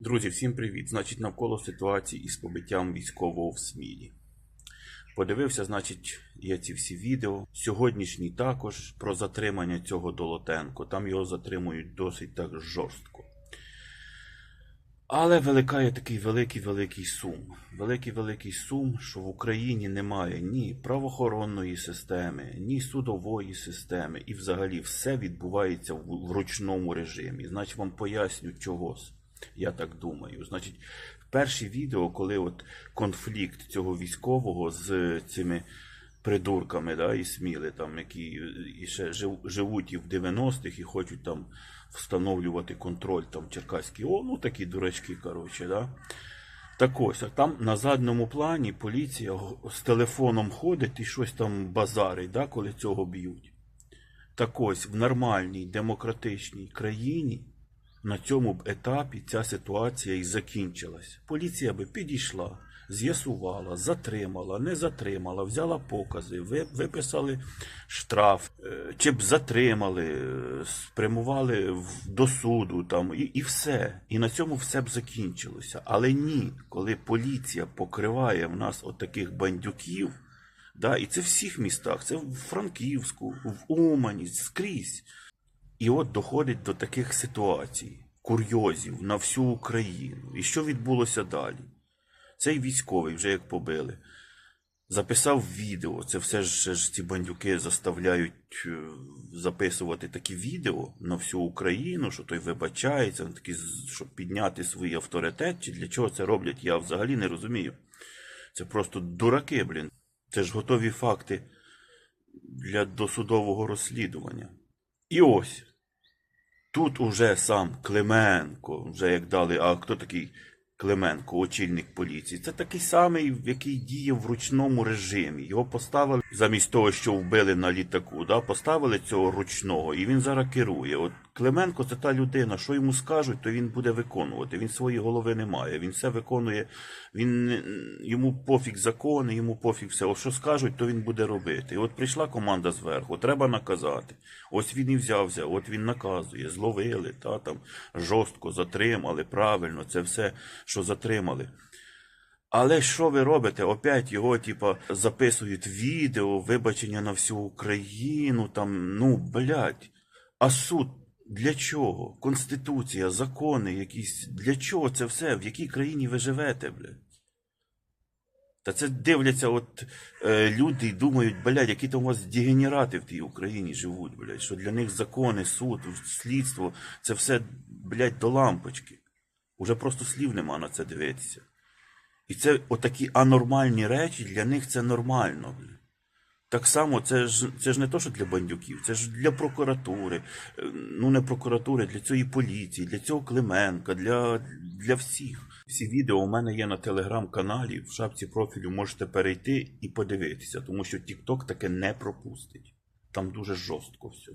Друзі, всім привіт! Значить, навколо ситуації із побиттям військового в Смілі. Подивився, значить, я ці всі відео. Сьогоднішній також про затримання цього Долотенко. Там його затримують досить так жорстко. Але виникає такий великий-великий сум. Великий-великий сум, що в Україні немає ні правоохоронної системи, ні судової системи, і взагалі все відбувається в ручному режимі. Значить, вам поясню чогось. Я так думаю. Значить, перші відео, коли от конфлікт цього військового з цими придурками, да, і сміли, там, які і ще жив, живуть і в 90-х, і хочуть там встановлювати контроль там в Черкаській, о, ну такі дурачки, коротше, да. Так ось, а там на задньому плані поліція з телефоном ходить і щось там базарить, да, коли цього б'ють. Так ось, в нормальній демократичній країні на цьому б етапі ця ситуація і закінчилась. Поліція би підійшла, з'ясувала, затримала, не затримала, взяла покази, виписали штраф, е, чи б затримали, е, спрямували до суду там, і, і все. І на цьому все б закінчилося. Але ні, коли поліція покриває в нас отаких бандюків, да, і це в всіх містах, це в Франківську, в Умані, скрізь. І от доходить до таких ситуацій, курйозів на всю Україну. І що відбулося далі? Цей військовий, вже як побили, записав відео. Це все ж, ж ці бандюки заставляють е, записувати такі відео на всю Україну, що той вибачається, такі, щоб підняти свій авторитет. Чи для чого це роблять, я взагалі не розумію. Це просто дураки, блін. Це ж готові факти для досудового розслідування. І ось. Тут уже сам Клименко, вже як дали, а хто такий Клименко, очільник поліції? Це такий самий, який діє в ручному режимі. Його поставили замість того, що вбили на літаку, да, поставили цього ручного, і він зараз керує. От Клименко це та людина, що йому скажуть, то він буде виконувати. Він своєї голови не має. Він все виконує, він йому пофіг закони, йому пофіг все. От що скажуть, то він буде робити. І от прийшла команда зверху, треба наказати. Ось він і взявся, от він наказує, зловили, та там жорстко затримали, правильно, це все, що затримали. Але що ви робите? Опять його, типа, записують відео, вибачення на всю Україну, там, ну, блядь. А суд для чого? Конституція, закони якісь. Для чого це все? В якій країні ви живете, блядь? Та це дивляться от е, люди і думають, блядь, які там у вас дегенерати в тій Україні живуть, блядь, що для них закони, суд, слідство, це все, блядь, до лампочки. Уже просто слів нема на це дивитися. І це отакі анормальні речі, для них це нормально. Так само, це ж, це ж не то, що для бандюків, це ж для прокуратури. Е, Ну, не прокуратури, для цієї поліції, для цього Клименка, для, для всіх. Всі відео у мене є на телеграм-каналі, в шапці профілю можете перейти і подивитися, тому що TikTok таке не пропустить. Там дуже жорстко все.